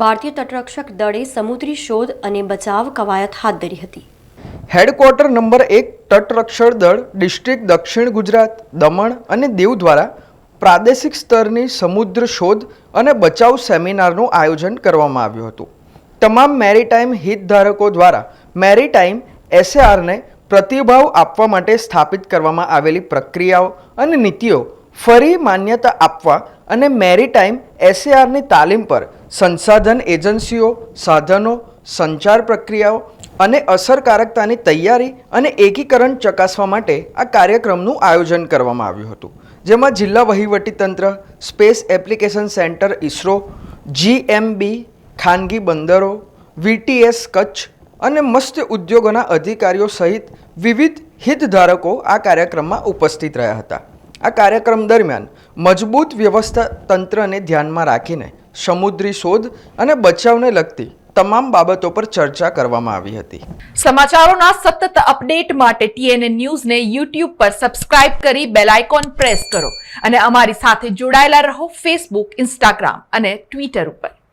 ભારતીય તટરક્ષક દળે સમુદ્રી શોધ અને બચાવ કવાયત હાથ ધરી હતી. હેડક્વાર્ટર નંબર એક તટરક્ષક દળ ડિસ્ટ્રિક્ટ દક્ષિણ ગુજરાત, દમણ અને દીવ દ્વારા પ્રાદેશિક સ્તરની સમુદ્ર શોધ અને બચાવ સેમિનારનું આયોજન કરવામાં આવ્યું હતું. તમામ મેરીટાઈમ હિતધારકો દ્વારા મેરીટાઈમ એસએઆરને પ્રતિભાવ આપવા માટે સ્થાપિત કરવામાં આવેલી પ્રક્રિયાઓ અને નીતિઓ ફરી માન્યતા આપવા અને મેરીટાઈમ એસએઆરની તાલીમ પર સંસાધન એજન્સીઓ, સાધનો, સંચાર પ્રક્રિયાઓ અને અસરકારકતાની તૈયારી અને એકીકરણ ચકાસવા માટે આ કાર્યક્રમનું આયોજન કરવામાં આવ્યું હતું. જેમાં જિલ્લા વહીવટીતંત્ર space application centre ISRO GMB ખાનગી બંદરો વીટીએસ કચ્છ અને મત્સ્ય ઉદ્યોગોના અધિકારીઓ સહિત વિવિધ હિતધારકો આ કાર્યક્રમમાં ઉપસ્થિત રહ્યા હતા. આ કાર્યક્રમ દરમિયાન મજબૂત વ્યવસ્થા તંત્રને ધ્યાનમાં રાખીને સમુદ્રી શોધ અને બચાવને લગતી તમામ બાબતો પર ચર્ચા કરવામાં આવી હતી. સમાચારોના સતત અપડેટ માટે ટીએનએ ન્યૂઝને યુટ્યુબ પર સબસ્ક્રાઇબ કરી બેલ આઇકોન પ્રેસ કરો અને અમારી સાથે જોડાયેલા રહો ફેસબુક, ઇન્સ્ટાગ્રામ અને ટ્વિટર ઉપર.